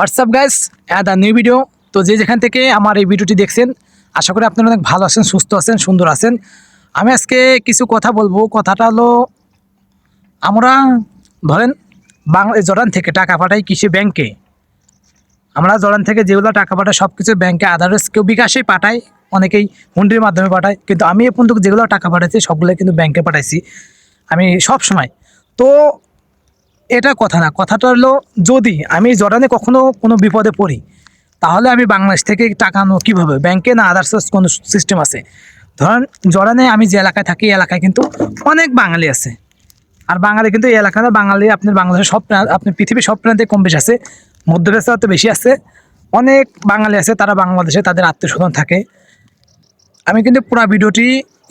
WhatsApp guys add a new video তো যে যেখান থেকে আমার এই ভিডিওটি দেখছেন, আশা করি আপনারা অনেক ভালো আছেন, সুস্থ আছেন, সুন্দর আছেন। আমি আজকে কিছু কথা বলব। কথাটা হলো, আমরা ধরেন বাংলা জর্ডান থেকে টাকা পাঠাই কৃষি ব্যাংকে। আমরা জর্ডান থেকে যেগুলো টাকা পাঠাই সব কিছু ব্যাংকে আদারস কেউ বিকাশেই পাঠায়, অনেকেই হুন্ডির মাধ্যমে পাঠায়। কিন্তু আমি এ পর্যন্ত যেগুলো টাকা পাঠাইছি সবগুলো কিন্তু ব্যাংকে পাঠাইছি। আমি সব সময় তো এটা কথা না, কথাটা হলো যদি আমি জর্ডানে কখনো কোনো বিপদে পড়ি, তাহলে আমি বাংলাদেশ থেকে টাকা আনো কীভাবে? ব্যাংকে না আদার্স কোনো সিস্টেম আছে? ধরেন জর্ডানে আমি যে এলাকায় থাকি, এই এলাকায় কিন্তু অনেক বাঙালি আছে। আর বাঙালি কিন্তু এই এলাকাতে বাঙালি, আপনার বাংলাদেশের সব প্রান্ত আপনি পৃথিবীর সব প্রান্তে কম বেশি আছে, মধ্যপ্রাচ্যে তো বেশি আছে। অনেক বাঙালি আছে, তারা বাংলাদেশে তাদের আত্মীয় স্বজন থাকে। আমি কিন্তু পুরো ভিডিওটি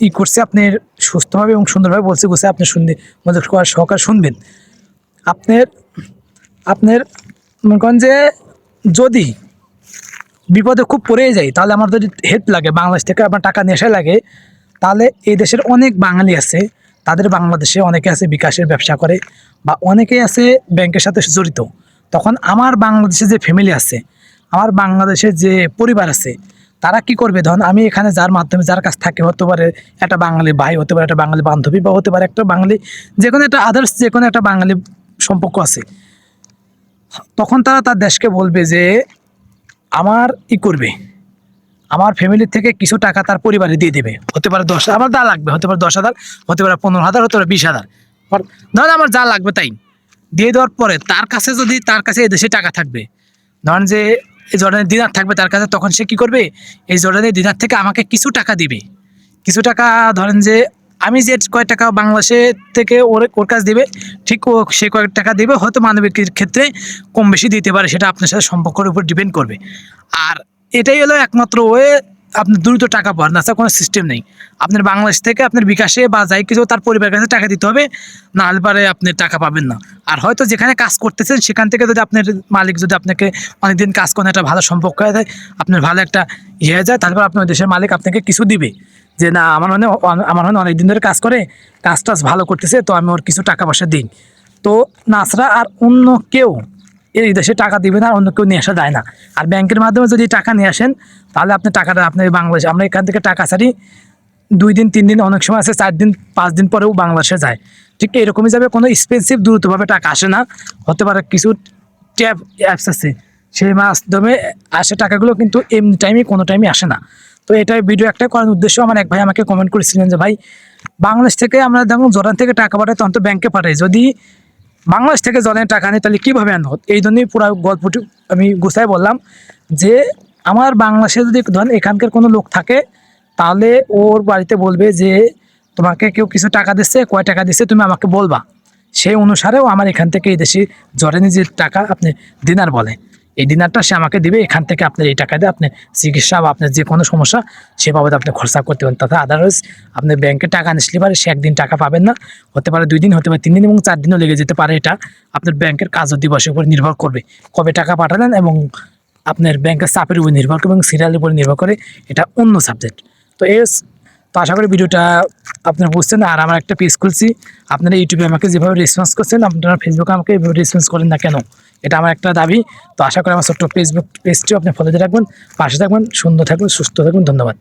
ই করছি আপনি সুস্থভাবে এবং সুন্দরভাবে বলছি বসে আপনি শুনবে মনোযোগ সহকার শুনবেন। আপনার আপনার মনে করেন যে যদি বিপদে খুব পড়ে যায়, তাহলে আমার যদি হেল্প লাগে, বাংলাদেশ থেকে আমার টাকা আসা লাগে, তাহলে এই দেশের অনেক বাঙালি আছে, তাদের বাংলাদেশে অনেকে আছে বিকাশের ব্যবসা করে বা অনেকেই আছে ব্যাংকের সাথে জড়িত। তখন আমার বাংলাদেশে যে ফ্যামিলি আছে, আমার বাংলাদেশের যে পরিবার আছে, তারা কি করবে? ধরুন আমি এখানে যার মাধ্যমে যার কাছ থাকে, হতে পারে একটা বাঙালি ভাই, হতে পারে একটা বাঙালি বান্ধবী বা হতে পারে একটা বাঙালি যে কোনো একটা আদার্স যে কোনো একটা বাঙালি সম্পর্ক আছে। তখন তারা তার দেশকে বলবে যে, আমার ই করবে। আমার ফ্যামিলি থেকে কিছু টাকা তার পরিবারে দিয়ে দেবে। হতে পারে দশ আমার যা লাগবে, হতে পারে দশ হাজার, হতে পারে পনেরো হাজার, হতে পারে বিশ হাজার। ধরেন আমার যা লাগবে তাই। দিয়ে দেওয়ার পরে তার কাছে যদি, তার কাছে এদেশে টাকা থাকবে, ধরেন যে এই জর্ডানের দিনার থাকবে তার কাছে, তখন সে কি করবে? এই জর্ডানের দিনার থেকে আমাকে কিছু টাকা দিবে। কিছু টাকা ধরেন যে আমি যে কয়েক টাকা বাংলাদেশে থেকে ওর ওর কাছে দিবে, ঠিক ও সে কয়েক টাকা দিবে, হয়তো মানবিক ক্ষেত্রে কম বেশি দিতে পারে, সেটা আপনার সাথে সম্পর্কের উপর ডিপেন্ড করবে। আর এটাই হলো একমাত্র ওয়ে আপনি দ্রুত টাকা পাওয়ার না, কোনো সিস্টেম নেই। আপনার বাংলাদেশ থেকে আপনার বিকাশে বা যাই কিছু তার পরিবারের কাছে টাকা দিতে হবে, না হলে পারে আপনি টাকা পাবেন না। আর হয়তো যেখানে কাজ করতেছেন, সেখান থেকে যদি আপনার মালিক যদি আপনাকে অনেকদিন কাজ করেন, একটা ভালো সম্পর্ক হয়ে যায় আপনার ভালো একটা ইয়ে হয়ে যায়, তারপর আপনার দেশের মালিক আপনাকে কিছু দিবে। যে না, আমার মনে আমার মনে অনেক দিন ধরে কাজ করে, কাজ টাজ ভালো করতেছে, তো আমি ওর কিছু টাকা পয়সা দিই। তো নাসরা আর অন্য কেউ এই দেশে টাকা দিবে না, আর অন্য কেউ নিয়ে আসা যায় না। আর ব্যাংকের মাধ্যমে যদি টাকা নিয়ে আসেন, তাহলে আপনি টাকাটা আপনার বাংলাদেশে, আমরা এখান থেকে টাকা ছাড়ি, দুই দিন, তিন দিন, অনেক সময় আছে, চার দিন, পাঁচ দিন পরেও বাংলাদেশে যায়। ঠিক এরকমই যাবে, কোনো এক্সপেন্সিভ দ্রুতভাবে টাকা আসে না। হতে পারে কিছু ট্যাব অ্যাপস আছে, সেই মাধ্যমে আসে টাকাগুলো, কিন্তু এমনি টাইমে কোনো টাইমে আসে না। তো এটাই ভিডিও একটা করার উদ্দেশ্য। আমার এক ভাই আমাকে কমেন্ট করেছিলেন যে, ভাই, বাংলাদেশ থেকে আমরা দেখুন জর্ডান থেকে টাকা পাঠাই, তখন তো ব্যাংকে পাঠাই। যদি বাংলাদেশ থেকে জলের টাকা নেই তাহলে কীভাবে আনব? এই জন্যই পুরো গল্পটি আমি গুছাই বললাম যে, আমার বাংলাদেশে যদি ধরেন এখানকার কোনো লোক থাকে, তাহলে ওর বাড়িতে বলবে যে, তোমাকে কেউ কিছু টাকা দিচ্ছে, কয় টাকা দিচ্ছে, তুমি আমাকে বলবা। সেই অনুসারেও আমার এখান থেকে এই দেশে জরেনি যে টাকা আপনি দিনার বলে। এই দিনারটা সে আমাকে দিবে, এখান থেকে আপনার এই টাকা দিয়ে আপনি চিকিৎসা বা আপনার যে কোনো সমস্যা, সে বাবদ আপনি খরচা করতে পারেন। তথা আদারওয়াইজ আপনি ব্যাংকে টাকা নিসলে পারে, সে একদিন টাকা পাবেন না। হতে পারে দুই দিন, হতে পারে তিন দিন এবং চার দিনও লেগে যেতে পারে এটা। আপনার ব্যাংকের কাজ দিবসের উপর নির্ভর করবে, কবে টাকা পাঠালেন এবং আপনার ব্যাংকের চাপের উপর নির্ভর করে এবং সিরিয়ালের উপর নির্ভর করে এটা অন্য সাবজেক্ট তো এস তো আশা করি ভিডিওটা আপনারা বুঝছেন আর আমার একটা পেজ খুলছি। আপনারা ইউটিউবে আমাকে যেভাবে রেসপন্স করছেন, আপনারা ফেসবুকে আমাকে এভাবে রেসপন্স করেন না কেন? এটা আমার একটা দাবি। তো আশা করি আমার ছোট্ট ফেসবুক পেজটিও আপনি ফলোতে রাখবেন পাশে থাকবেন, সুন্দর থাকবেন, সুস্থ থাকবেন। ধন্যবাদ।